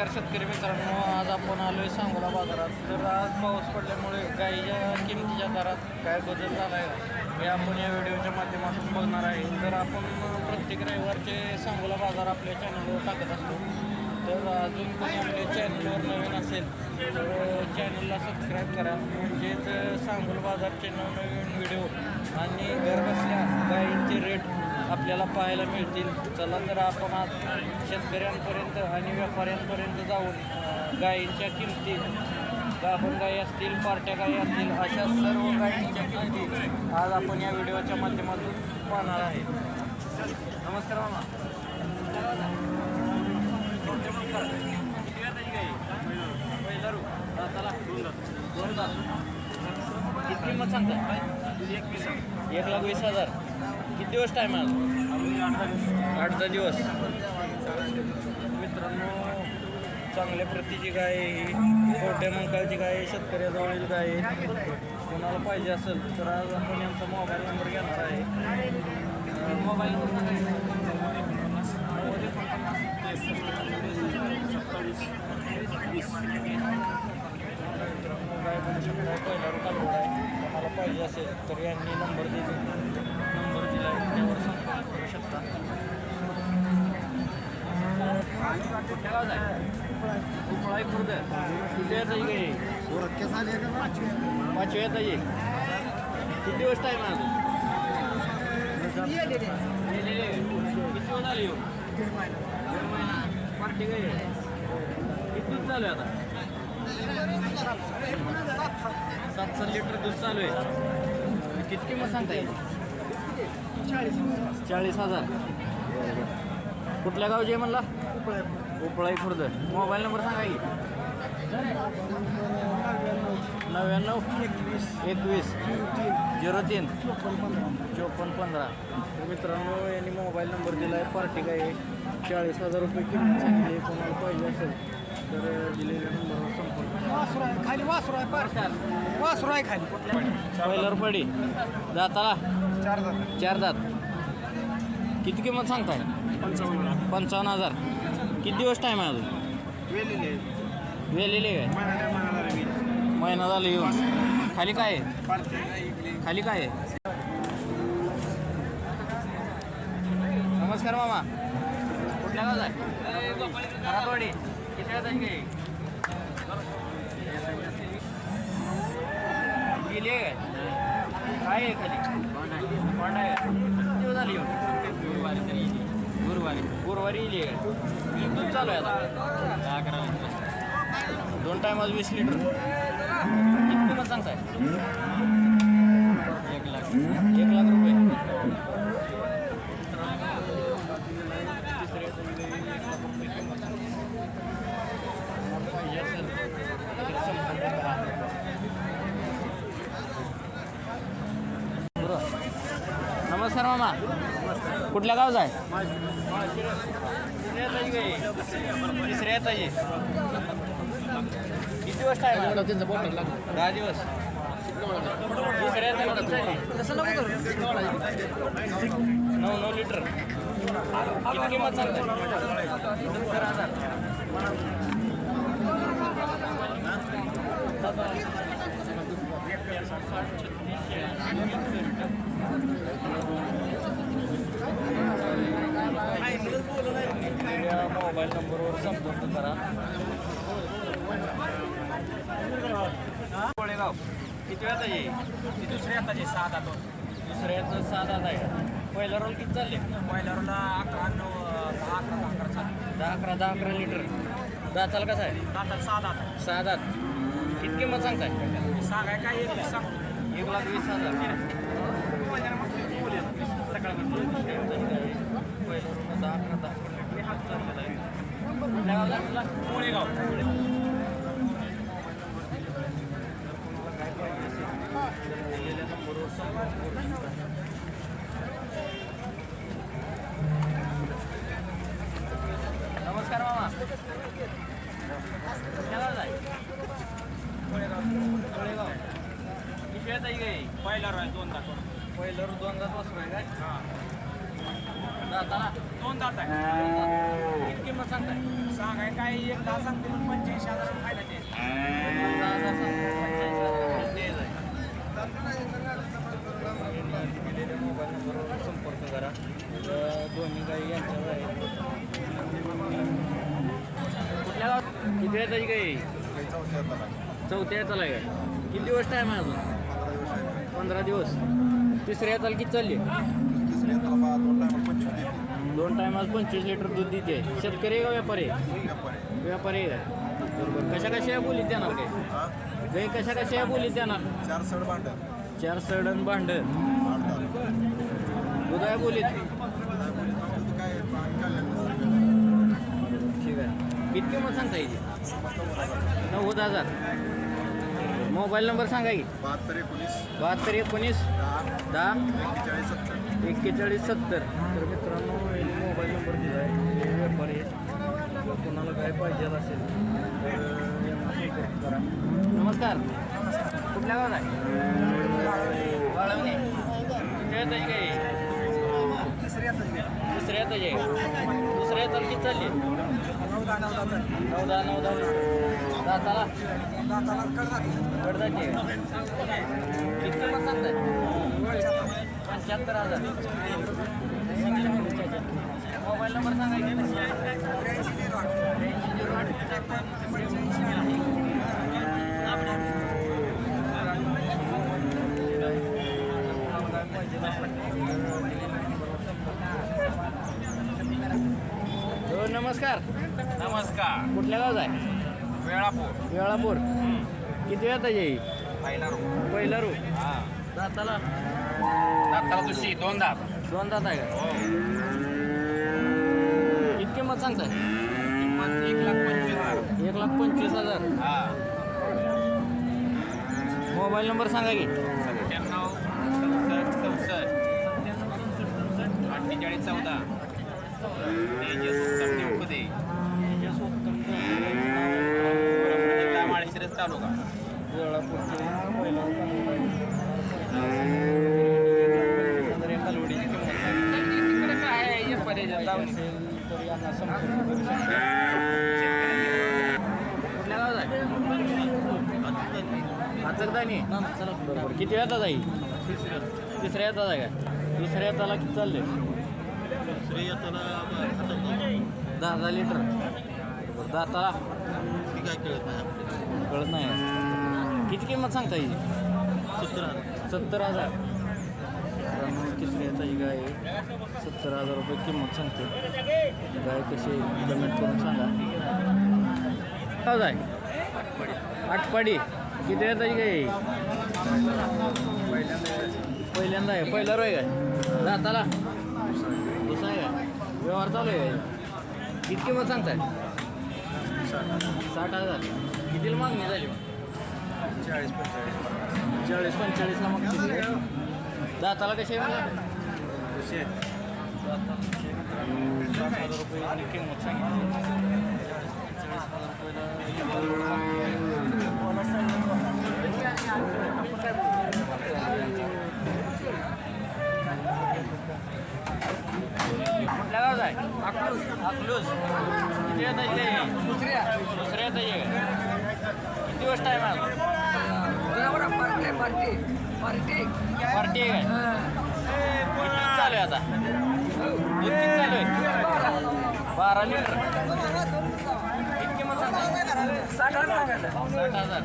नमस्कार शेतकरी मित्रांनो आज आपण आलो आहे सांगोला बाजारात. तर आज पाऊस पडल्यामुळे गाईच्या किमतीच्या दरात काय बदल झाला आहे हे आपण या व्हिडिओच्या माध्यमातून बघणार आहे. तर आपण प्रत्येक रविवारचे सांगोला बाजार आपल्या चॅनलवर टाकत असतो. तर अजून कोणी आपल्या चॅनलवर नवीन असेल तर चॅनलला सबस्क्राईब करा. म्हणजेच सांगोला बाजारचे नवनवीन व्हिडिओ आणि घरबस आपल्याला पाहायला मिळतील. चला तर आपण आज शेतकऱ्यांपर्यंत आणि व्यापाऱ्यांपर्यंत जाऊन गायींच्या किमती गाभण गायी असतील पार्ट्या गायी असतील अशा सर्व गायींच्या किमती आज आपण या व्हिडिओच्या माध्यमातून पाहणार आहे. नमस्कार मामा. किती किंमत एक लाख वीस हजार. किती दिवस टाईम आज आठ दहा दिवस. मित्रांनो चांगल्या प्रतीची गाय ही. मोठ्या मंकाळची गाय शेतकऱ्याजवळील गाय आहे. कोणाला पाहिजे असेल तर आज आपण यांचा मोबाईल नंबर घेणार आहे. मोबाईल नंबर सांगायचा काय पहिला रुपये आहे. कोणाला पाहिजे असेल तर यांनी नंबर शकता येत आहे किती दिवस टाईम आहे. किती दिवस आले येऊ पार्टी काय? किती दूध चालू आहे आता सात सात लिटर दूध चालू आहे किती किंमत सांगता येईल चाळीस हजार. कुठल्या गावचे आहे म्हणला? उपळाई खुर्द. मोबाईल नंबर सांगा की. नव्याण्णव. एकवीस. एकवीस. झिरो तीन. चोपन्न पंधरा. तर मित्रांनो यांनी मोबाईल नंबर दिला आहे पार्टी काय चाळीस हजार रुपये किंमत सांगितली. कोणाला पाहिजे असेल? तर दिलेल्या नंबरवर संपर्क वासरू आहे खाली वासरू आहे पार. वासरू आहे खाली. पहिल्यावर पडी. दाताला? चार जात चार दात. किती किंमत सांगताय? पंचावन्न पंचावन्न हजार. किती दिवस टाईम आहे अजून? वेलेले वेलेले काय? महिना झाला येऊन. खाली काय आहे? खाली काय आहे? नमस्कार मामा. कुठल्या गावात आहे? किती काय आहे खाली कोंडा आहे किती गुरुवारी तरी गुरुवारी गुरुवारी येईल आहे दूध चालू आहे आता अकरा दोन टायमात वीस लिटर किती सांगताय एक लाख एक लाख रुपये बरं. नमस्कार मामा कुठल्या गावचा आहे? तिसऱ्या किती दिवस आहे दहा दिवस दुसऱ्या नऊ नऊ लिटर. किती किंमत सांगते हजार मोबाईल नंबरवर संपर्क करा कोळेगाव किती वेळात आहे दुसऱ्या आताचे सहा दात दुसऱ्याचं सात आता आहे पहिला रोल किती चालले पहिल्या रोला अकरा नऊ दहा अकरा दहा अकरा चालू दहा अकरा दहा अकरा लिटर दाताल कसा आहे दातात सहा दात सहा दात किती किंमत सांगताय सांगाय काय एक सांग एक लाख वीस हजार पहिला रोल दहा अकरा दहा नमस्कार मामा? कोळेगाव. किती आहे गाई पहिला रोय दोन दात. पहिलं दोन दात वासरू आहे काय? हां. दोन दात आहे. सांगताय. सांगाय काय एक दहा सांगते पंच्याऐंशी हजार मोबाईल नंबरवर संपर्क करा दोन्ही काही यांच्यावर आहे कुठल्या गावात किती वेळ त्याची गाई चौथ्या येताला काय किती दिवस टाईम आहे अजून? पंधरा दिवस. तिसऱ्या येताला किती चालली? दोन टायमाला पंचवीस लिटर दूध देते. शेतकरी आहे का व्यापारी? आहे? व्यापारी आहे. का बरोबर. कशा कशा या बोलीत देणार काय? गाई कशा कशा या बोलीत देणार? चार सड भांड चार सडन भांड. दूध आहे बोलीत? ठीक आहे. किती किंमत सांगता येईल? नव्वद हजार. मोबाईल नंबर सांगा की. बहात्तर एकोणीस. बहात्तर एकोणीस. दहा. दहा. एक्केचाळीस सत्तर. एक्केचाळीस सत्तर. तर मित्रांनो मोबाईल नंबर दिला आहे. हे व्यापारी कोणाला काय पाहिजे असेल तर यांना संपर्क करा. नमस्कार. कुठल्या कुठल्या येत आहे. काय दुसऱ्या दुसऱ्या येतात किती चालली दहा नऊ दहा नऊ दहा नऊ दहा दाताला दाताला कडदाती कडदाची किती किंमत सांगताय पंच्याहत्तर हजार मोबाईल नंबर सांगायचे त्र्याऐंशी झिरो आठ त्र्याऐंशी झिरो आठ हो नमस्कार. नमस्कार. कुठल्या गावात आहे? वेळापूर. वेळापूर. किती वेळात येईल पहिला पहिला रू. हा. दाताला? दाताला तुशी दोन दात. दोन दात आहे का? किती किंमत सांगताय? किंमत एक लाख पंचवीस हजार. एक लाख पंचवीस हजार. हा. मोबाईल नंबर सांगा की. सत्त्याण्णव चौसष्ट चौसष्ट. अठ्ठेचाळीस चौदा. तेजस उत्तम नेवकुदे जिल्हा माळशिरस तालुका वेळापूरचे पहिला कालवडीची किंमत सांगितली. तिकडे काय आहे पर्याय जाऊन असेल तर यांना संपर्क करू शकता कुठल्या गावात आहे आचरदानी बरोबर किती वेळात जाईल तिसऱ्या येतात आहे का तिसऱ्या येताला किती चालले दहा दहा लिटर दाताला काय कळत नाही कळत नाही. किती किंमत सांगता येईल? सत्तर सत्तर हजार. त्यामुळे येताची गाय आहे. सत्तर हजार रुपये किंमत सांगते. गाय कशी आहे? कमेंट करून सांगा. काय जाय आठपाडी किती येताची गाय आहे? पहिल्यांदा आहे. पहिला रोय काय दाताला दुसरा आहे. व्यवहार चालू आहे. काय किती किंमत सांगताय? साठ हजार कितीला मागणी झाली चाळीस पंचेचाळीस चाळीस पंचेचाळीसला मग किती आहे? दाताला कसे आहे कसे सात हजार रुपये किंमत सांगितली कुठल्या आहे अकलूज अकलूज आहे दुसऱ्या दुसऱ्या? येत आहे. किती दिवस टाईम आहे? पार्टी पार्टी पार्टी पार्टी आहे. काय चालू आहे आता? दूध किती चालू आहे? बारा लिटर. किती किंमत सांगता साठ हजार साठ हजार.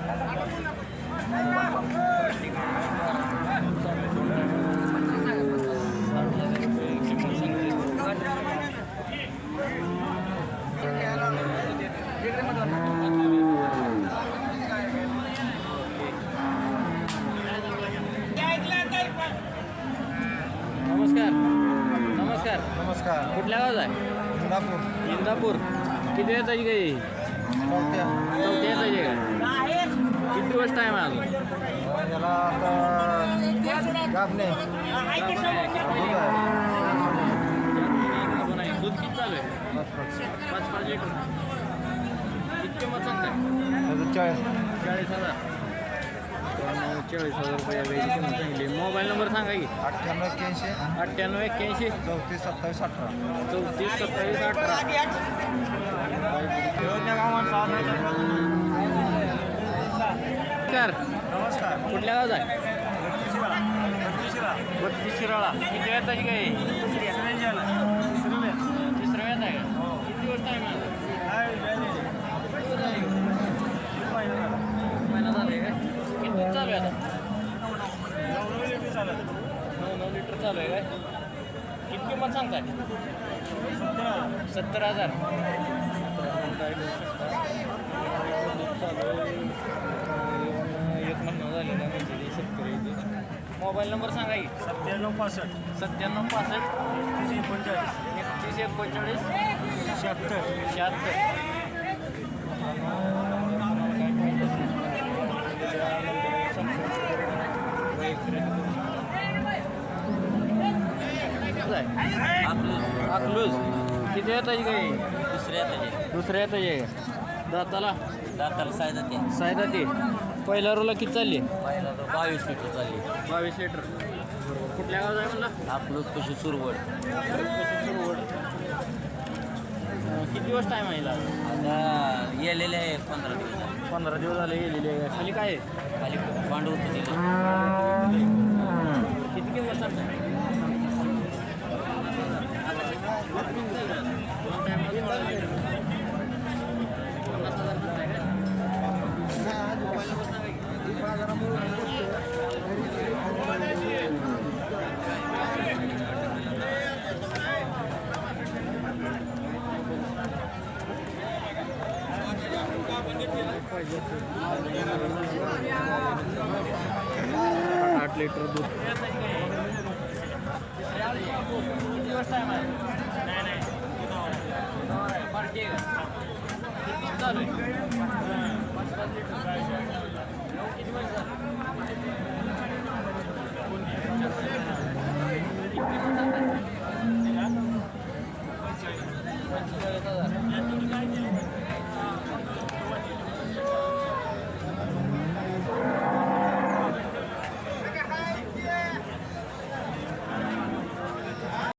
नमस्कार. नमस्कार. नमस्कार. कुठल्या गावात आहे? इंदापूर. इंदापूर. किती येत आहे काही चौथ्या. चौथ्या येत आहे का किती दिवस टाईम आहे अजून? याला आता चालू आहे. पाच पाच लिटर किती किंमत सांगताय चाळीस चाळीस हजार चाळीस हजार रुपये या किंमत सांगितली मोबाईल नंबर सांगा की अठ्ठ्याण्णव एक्क्याऐंशी अठ्ठ्याण्णव एक्क्याऐंशी चौतीस सत्तावीस अठरा चौतीस सत्तावीस अठरा नमस्कार. नमस्कार कुठल्या गावात आहे बत्तीस शिराळा किती वेळ त्याची काय तिसऱ्या वेळात आहे का किती दिवस टाईम आहे महिना झाले काय किती दूध चालू आहे आता नऊ नऊ लिटर चालू आहे काय किती किंमत सांगताय? सत्तर हजार काय घेऊ शकता. दूध चालू आहे. येऊन एक महिना झालेला म्हणजे ते शेतकरी इथे. मोबाईल नंबर सांगा की. सत्त्याण्णव पासष्ट. सत्त्याण्णव पासष्ट. एकतीस एकोणचाळीस. एकतीस एकोणचाळीस. शहात्तर. शहात्तर. अकलूज. किती येत आहे काही दुसऱ्या दुसऱ्या येत आहे. दाताला? दाताला सायदा ते सायदा ते पहिल्या रोला किती चालली? पहिला तर बावीस लिटर चालली. बावीस लिटर कुठल्या गावात आहे म्हणला? आपलं कशी सुरवड. किती दिवस टाईम आहे हिला? आता गेलेले आहे पंधरा दिवस. पंधरा दिवस झाले गेलेले आहे. खाली काय आहे? खाली पांडू होतं तिला किती किंमत आठ